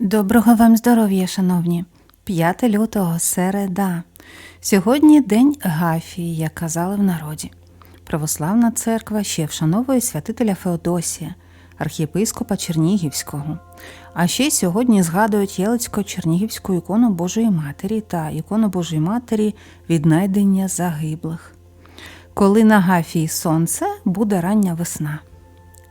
Доброго вам здоров'я, шановні! 5 лютого середа. Сьогодні день Гафії, як казали в народі. Православна церква ще вшановує святителя Феодосія, архієпископа Чернігівського. А ще сьогодні згадують Єлицько-Чернігівську ікону Божої Матері та ікону Божої Матері віднайдення загиблих. Коли на Гафії сонце, буде рання весна.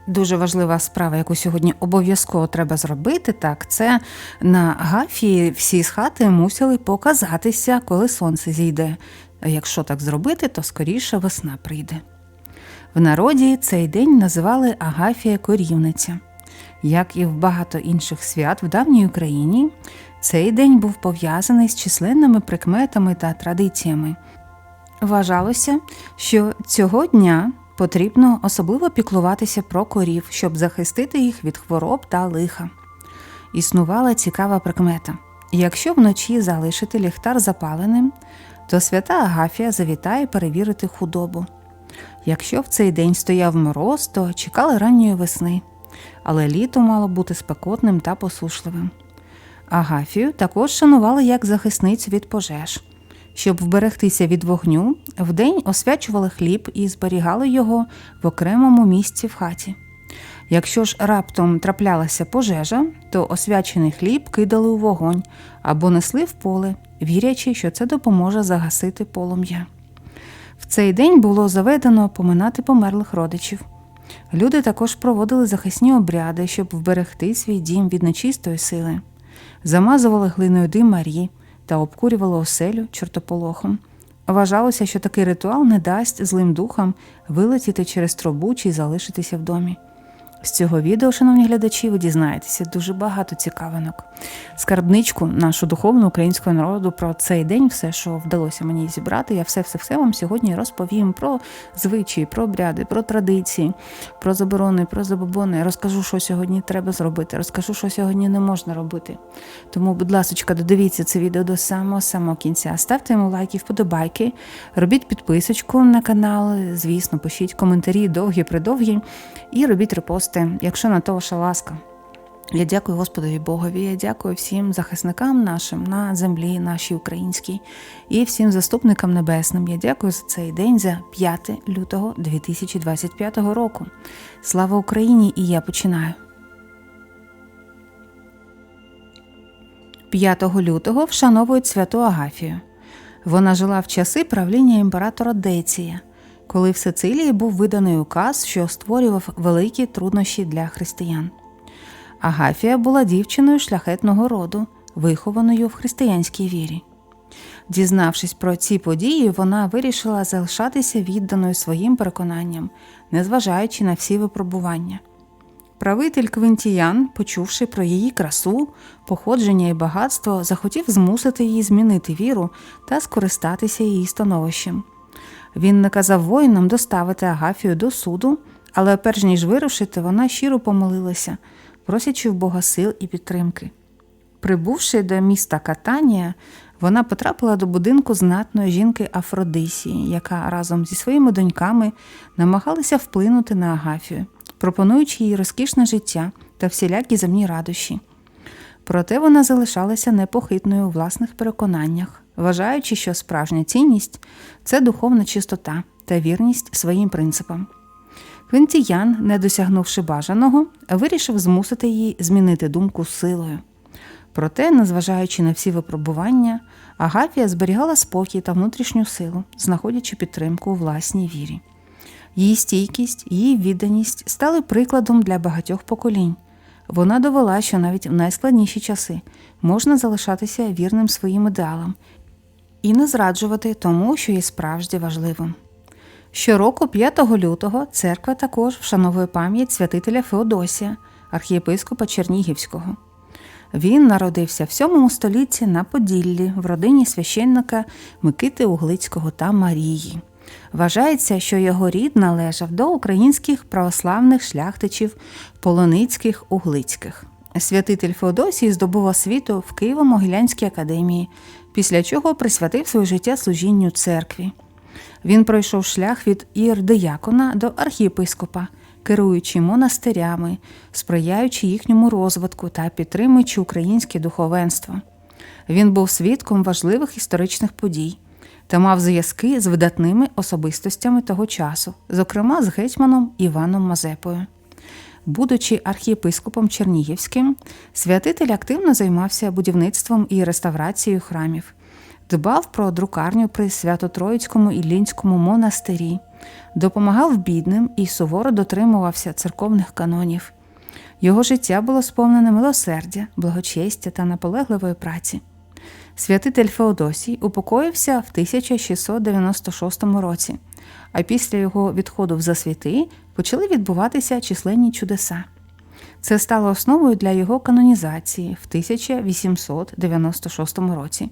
Дуже важлива справа, яку сьогодні обов'язково треба зробити, так це на гафії всі з хати мусили показатися, коли сонце зійде. Якщо так зробити, то скоріше весна прийде. В народі цей день називали Агафія Корівниця. Як і в багато інших свят в давній Україні, цей день був пов'язаний з численними прикметами та традиціями. Вважалося, що цього дня потрібно особливо піклуватися про корів, щоб захистити їх від хвороб та лиха. Існувала цікава прикмета: якщо вночі залишити ліхтар запаленим, то свята Агафія завітає перевірити худобу. Якщо в цей день стояв мороз, то чекали ранньої весни, але літо мало бути спекотним та посушливим. Агафію також шанували як захисницю від пожеж. Щоб вберегтися від вогню, вдень освячували хліб і зберігали його в окремому місці в хаті. Якщо ж раптом траплялася пожежа, то освячений хліб кидали у вогонь або несли в поле, вірячи, що це допоможе загасити полум'я. В цей день було заведено поминати померлих родичів. Люди також проводили захисні обряди, щоб вберегти свій дім від нечистої сили, замазували глиною дим Марії та обкурювали оселю чортополохом. Вважалося, що такий ритуал не дасть злим духам вилетіти через трубу чи залишитися в домі. З цього відео, шановні глядачі, ви дізнаєтеся дуже багато цікавинок. Скарбничку нашу духовну українського народу про цей день, все, що вдалося мені зібрати, я все-все-все вам сьогодні розповім про звичаї, про обряди, про традиції, про заборони, про забобони. Розкажу, що сьогодні треба зробити, розкажу, що сьогодні не можна робити. Тому, будь ласка, додивіться це відео до самого самого кінця. Ставте йому лайки, вподобайки, робіть підписочку на канал, звісно, пишіть коментарі довгі, придовгі і робіть репости, якщо на то ваша ласка. Я дякую Господові Богові, я дякую всім захисникам нашим на землі, нашій українській, і всім заступникам небесним. Я дякую за цей день, за 5 лютого 2025 року. Слава Україні! І я починаю. 5 лютого вшановують святу Агафію. Вона жила в часи правління імператора Деція, коли в Сицилії був виданий указ, що створював великі труднощі для християн. Агафія була дівчиною шляхетного роду, вихованою в християнській вірі. Дізнавшись про ці події, вона вирішила залишатися відданою своїм переконанням, незважаючи на всі випробування. Правитель Квинтіян, почувши про її красу, походження і багатство, захотів змусити її змінити віру та скористатися її становищем. Він наказав воїнам доставити Агафію до суду, але перш ніж вирушити, вона щиро помолилася, просячи в Бога сил і підтримки. Прибувши до міста Катанія, вона потрапила до будинку знатної жінки Афродисії, яка разом зі своїми доньками намагалася вплинути на Агафію, пропонуючи їй розкішне життя та всілякі земні радощі. Проте вона залишалася непохитною у власних переконаннях, вважаючи, що справжня цінність це духовна чистота та вірність своїм принципам. Квинтіян, не досягнувши бажаного, вирішив змусити її змінити думку силою. Проте, незважаючи на всі випробування, Агафія зберігала спокій та внутрішню силу, знаходячи підтримку у власній вірі. Її стійкість, її відданість стали прикладом для багатьох поколінь. Вона довела, що навіть в найскладніші часи можна залишатися вірним своїм ідеалам і не зраджувати тому, що є справді важливим. Щороку, 5 лютого, церква також вшановує пам'ять святителя Феодосія, архієпископа Чернігівського. Він народився в 7 столітті на Поділлі в родині священника Микити Углицького та Марії. Вважається, що його рід належав до українських православних шляхтичів Полоницьких Углицьких. Святитель Феодосій здобув освіту в Києво-Могилянській академії, після чого присвятив своє життя служінню церкві. Він пройшов шлях від ієрдиякона до архієпископа, керуючи монастирями, сприяючи їхньому розвитку та підтримуючи українське духовенство. Він був свідком важливих історичних подій та мав зв'язки з видатними особистостями того часу, зокрема з гетьманом Іваном Мазепою. Будучи архієпископом Чернігівським, святитель активно займався будівництвом і реставрацією храмів, дбав про друкарню при Свято-Троїцькому Іллінському монастирі, допомагав бідним і суворо дотримувався церковних канонів. Його життя було сповнене милосердя, благочестя та наполегливої праці. Святитель Феодосій упокоївся в 1696 році, а після його відходу в засвіти почали відбуватися численні чудеса. Це стало основою для його канонізації в 1896 році.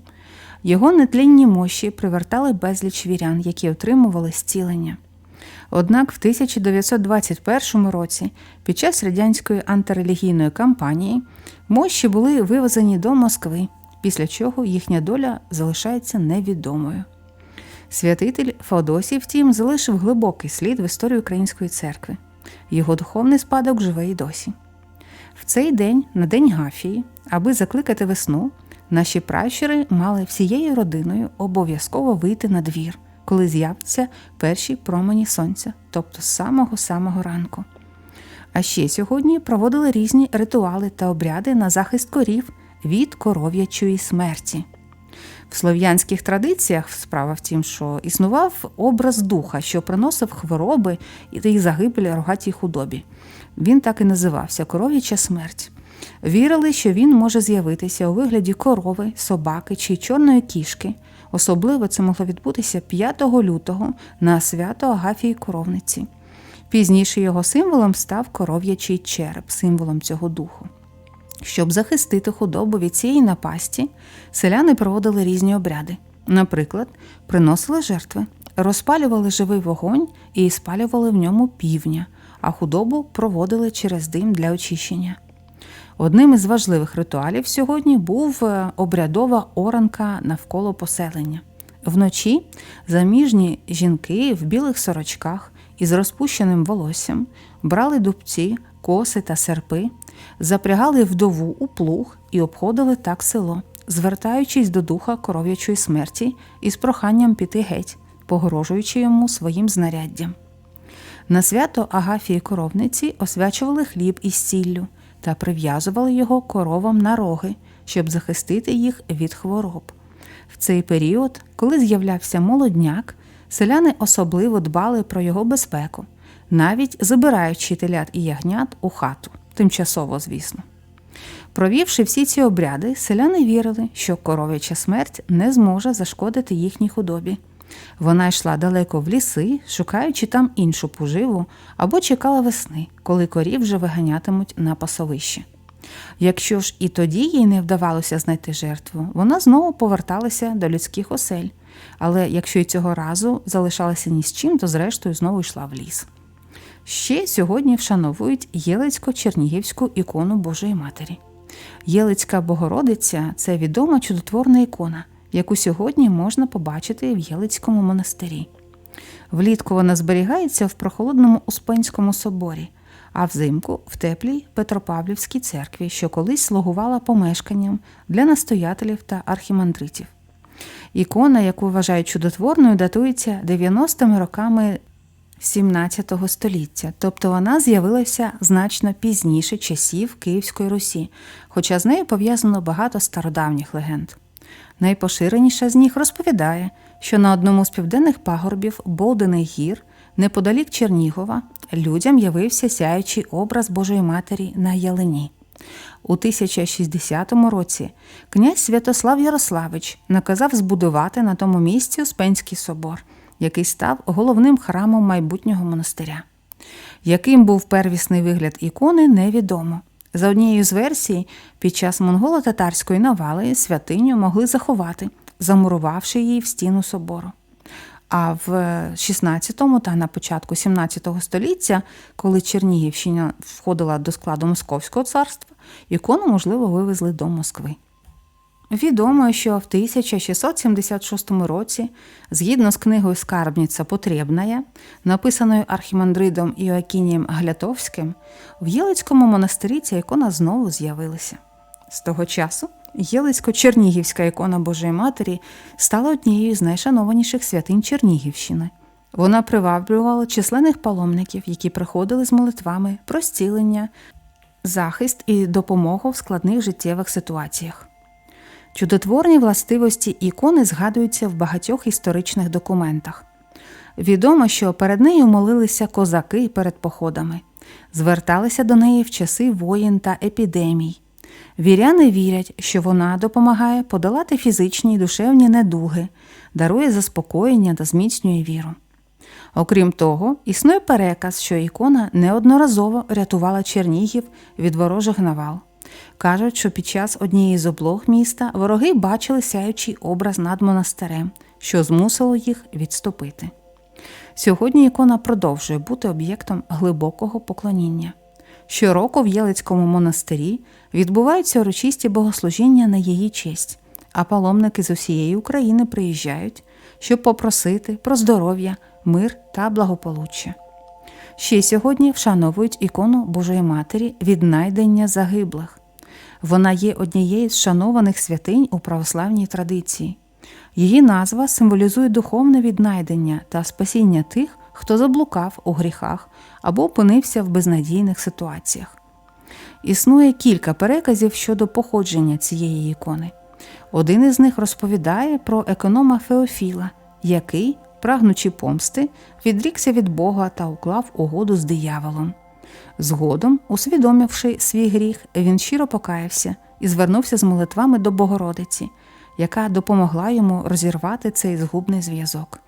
Його нетлінні мощі привертали безліч вірян, які отримували зцілення. Однак в 1921 році, під час радянської антирелігійної кампанії, мощі були вивезені до Москви, після чого їхня доля залишається невідомою. Святитель Феодосій, втім, залишив глибокий слід в історії Української церкви. Його духовний спадок живе й досі. В цей день, на День Гафії, аби закликати весну, наші пращури мали всією родиною обов'язково вийти на двір, коли з'являться перші промені сонця, тобто з самого-самого ранку. А ще сьогодні проводили різні ритуали та обряди на захист корів від коров'ячої смерті. В слов'янських традиціях справа в тім, що існував образ духа, що приносив хвороби і загибель рогатій худобі. Він так і називався коров'яча смерть. Вірили, що він може з'явитися у вигляді корови, собаки чи чорної кішки. Особливо це могло відбутися 5 лютого на свято Агафії Коровниці. Пізніше його символом став коров'ячий череп, символом цього духу. Щоб захистити худобу від цієї напасті, селяни проводили різні обряди. Наприклад, приносили жертви, розпалювали живий вогонь і спалювали в ньому півня, а худобу проводили через дим для очищення. Одним із важливих ритуалів сьогодні був е, обрядова оранка навколо поселення. Вночі заміжні жінки в білих сорочках із розпущеним волоссям брали дубці, коси та серпи, запрягали вдову у плуг і обходили так село, звертаючись до духа коров'ячої смерті із проханням піти геть, погрожуючи йому своїм знаряддям. На свято Агафії коровниці освячували хліб із сіллю та прив'язували його коровам на роги, щоб захистити їх від хвороб. В цей період, коли з'являвся молодняк, селяни особливо дбали про його безпеку, навіть забираючи телят і ягнят у хату, тимчасово, звісно. Провівши всі ці обряди, селяни вірили, що коров'яча смерть не зможе зашкодити їхній худобі. Вона йшла далеко в ліси, шукаючи там іншу поживу, або чекала весни, коли корів вже виганятимуть на пасовище. Якщо ж і тоді їй не вдавалося знайти жертву, вона знову поверталася до людських осель, але якщо й цього разу залишалася ні з чим, то зрештою знову йшла в ліс. Ще сьогодні вшановують Єлицько-Чернігівську ікону Божої Матері. Єлицька Богородиця це відома чудотворна ікона, яку сьогодні можна побачити в Єлицькому монастирі. Влітку вона зберігається в прохолодному Успенському соборі, а взимку в теплій Петропавлівській церкві, що колись слугувала помешканням для настоятелів та архімандритів. Ікона, яку вважають чудотворною, датується 90-ми роками 17 століття, тобто вона з'явилася значно пізніше часів Київської Русі, хоча з нею пов'язано багато стародавніх легенд. Найпоширеніша з них розповідає, що на одному з південних пагорбів Болдених гір, неподалік Чернігова, людям явився сяючий образ Божої Матері на ялині. У 1060 році князь Святослав Ярославич наказав збудувати на тому місці Успенський собор, який став головним храмом майбутнього монастиря. Яким був первісний вигляд ікони, невідомо. За однією з версій, під час монголо-татарської навали святиню могли заховати, замурувавши її в стіну собору. А в 16 та на початку 17 століття, коли Чернігівщина входила до складу Московського царства, ікону, можливо, вивезли до Москви. Відомо, що в 1676 році, згідно з книгою Скарбниця Потребная, написаною архімандридом Іоакінієм Глятовським, в Єлицькому монастирі ця ікона знову з'явилася. З того часу Єлицько-Чернігівська ікона Божої Матері стала однією з найшанованіших святинь Чернігівщини. Вона приваблювала численних паломників, які приходили з молитвами про зцілення, захист і допомогу в складних життєвих ситуаціях. Чудотворні властивості ікони згадуються в багатьох історичних документах. Відомо, що перед нею молилися козаки перед походами, зверталися до неї в часи воєн та епідемій. Віряни вірять, що вона допомагає подолати фізичні і душевні недуги, дарує заспокоєння та зміцнює віру. Окрім того, існує переказ, що ікона неодноразово рятувала Чернігів від ворожих навал. Кажуть, що під час однієї з облог міста вороги бачили сяючий образ над монастирем, що змусило їх відступити. Сьогодні ікона продовжує бути об'єктом глибокого поклоніння. Щороку в Єлицькому монастирі відбуваються урочисті богослужіння на її честь, а паломники з усієї України приїжджають, щоб попросити про здоров'я, мир та благополуччя. Ще сьогодні вшановують ікону Божої Матері віднайдення загиблих. Вона є однією з шанованих святинь у православній традиції. Її назва символізує духовне віднайдення та спасіння тих, хто заблукав у гріхах або опинився в безнадійних ситуаціях. Існує кілька переказів щодо походження цієї ікони. Один із них розповідає про економа Феофіла, який, прагнучи помсти, відрікся від Бога та уклав угоду з дияволом. Згодом, усвідомивши свій гріх, він щиро покаявся і звернувся з молитвами до Богородиці, яка допомогла йому розірвати цей згубний зв'язок.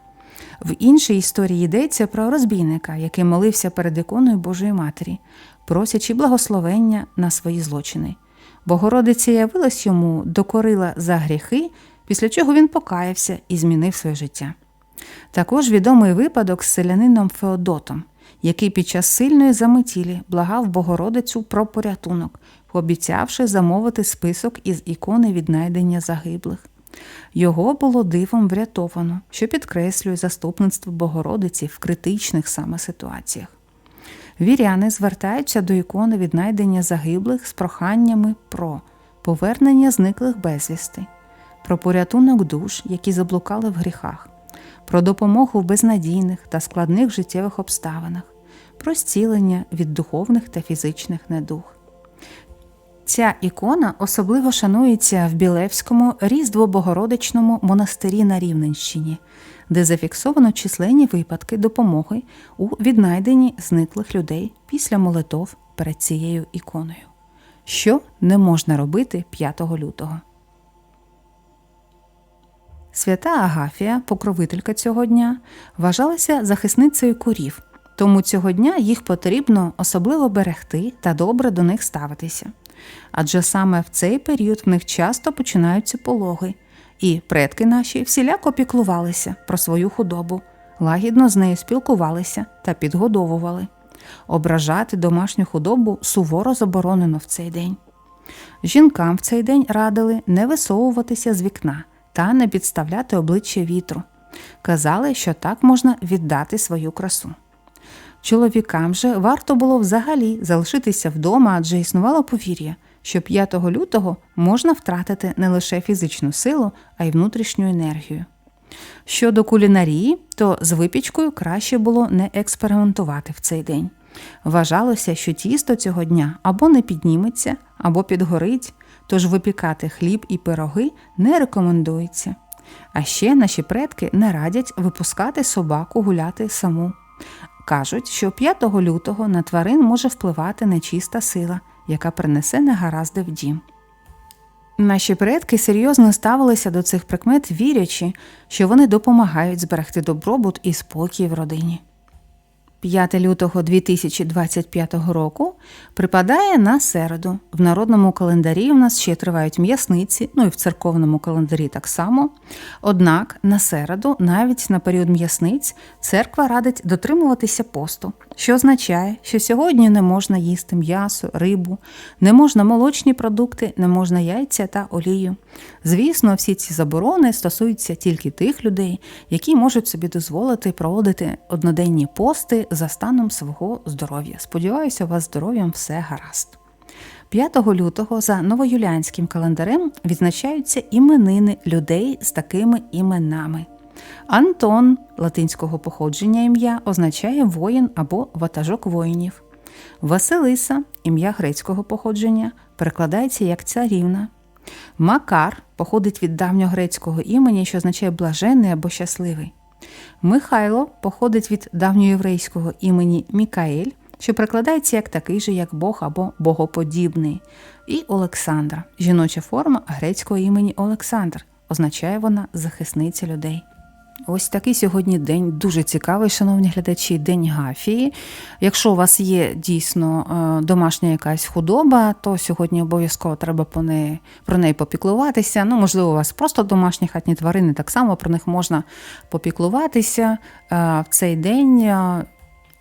В іншій історії йдеться про розбійника, який молився перед іконою Божої Матері, просячи благословення на свої злочини. Богородиця явилась йому, докорила за гріхи, після чого він покаявся і змінив своє життя. Також відомий випадок з селянином Феодотом, який під час сильної заметілі благав Богородицю про порятунок, пообіцявши замовити список із ікони віднайдення загиблих. Його було дивом врятовано, що підкреслює заступництво Богородиці в критичних саме ситуаціях. Віряни звертаються до ікони віднайдення загиблих з проханнями про повернення зниклих безвісти, про порятунок душ, які заблукали в гріхах, про допомогу в безнадійних та складних життєвих обставинах, про зцілення від духовних та фізичних недуг. Ця ікона особливо шанується в Білевському різдво-богородичному монастирі на Рівненщині, де зафіксовано численні випадки допомоги у віднайденні зниклих людей після молитов перед цією іконою. Що не можна робити 5 лютого. Свята Агафія, покровителька цього дня, вважалася захисницею курів, тому цього дня їх потрібно особливо берегти та добре до них ставитися. Адже саме в цей період в них часто починаються пологи, і предки наші всіляко піклувалися про свою худобу, лагідно з нею спілкувалися та підгодовували. Ображати домашню худобу суворо заборонено в цей день. Жінкам в цей день радили не висовуватися з вікна та не підставляти обличчя вітру. Казали, що так можна віддати свою красу. Чоловікам же варто було взагалі залишитися вдома, адже існувало повір'я, що 5 лютого можна втратити не лише фізичну силу, а й внутрішню енергію. Щодо кулінарії, то з випічкою краще було не експериментувати в цей день. Вважалося, що тісто цього дня або не підніметься, або підгорить, тож випікати хліб і пироги не рекомендується. А ще наші предки не радять випускати собаку гуляти саму. Кажуть, що 5 лютого на тварин може впливати нечиста сила, яка принесе негаразди в дім. Наші предки серйозно ставилися до цих прикмет, вірячи, що вони допомагають зберегти добробут і спокій в родині. 5 лютого 2025 року припадає на середу. В народному календарі у нас ще тривають м'ясниці, ну і в церковному календарі так само. Однак на середу, навіть на період м'ясниць, церква радить дотримуватися посту, що означає, що сьогодні не можна їсти м'ясо, рибу, не можна молочні продукти, не можна яйця та олію. Звісно, всі ці заборони стосуються тільки тих людей, які можуть собі дозволити проводити одноденні пости за станом свого здоров'я. Сподіваюся, у вас здоров'ям все гаразд. 5 лютого за новоюліанським календарем відзначаються іменини людей з такими іменами. Антон латинського походження ім'я означає воїн або ватажок воїнів. Василиса ім'я грецького походження перекладається як царівна. Макар походить від давньогрецького імені, що означає блаженний або щасливий. Михайло походить від давньоєврейського імені Мікаель, що прикладається як такий же, як Бог або богоподібний. І Олександра жіноча форма грецького імені Олександр. Означає вона захисниця людей. Ось такий сьогодні день дуже цікавий, шановні глядачі, день гафії. Якщо у вас є дійсно е, домашня якась худоба, то сьогодні обов'язково треба по неї, про неї попіклуватися. Ну, можливо, у вас просто домашні хатні тварини, так само про них можна попіклуватися е, в цей день.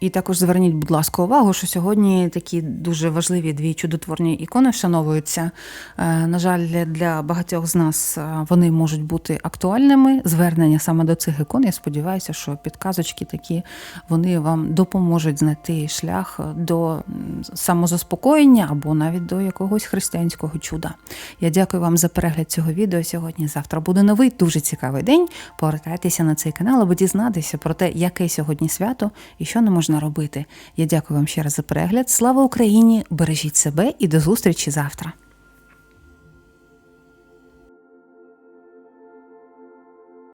Е, і також зверніть, будь ласка, увагу, що сьогодні такі дуже важливі дві чудотворні ікони вшановуються. Е, На жаль, для багатьох з нас е, вони можуть бути актуальними. Звернення саме до цих ікон. Я сподіваюся, що підказочки такі вони вам допоможуть знайти шлях до самозаспокоєння або навіть до якогось християнського чуда. Я дякую вам за перегляд цього відео сьогодні. Завтра буде новий дуже цікавий день. Повертайтеся на цей канал, аби дізнатися про те, яке сьогодні свято і що не можна робити. Я дякую вам ще раз за перегляд. Слава Україні! Бережіть себе і до зустрічі завтра.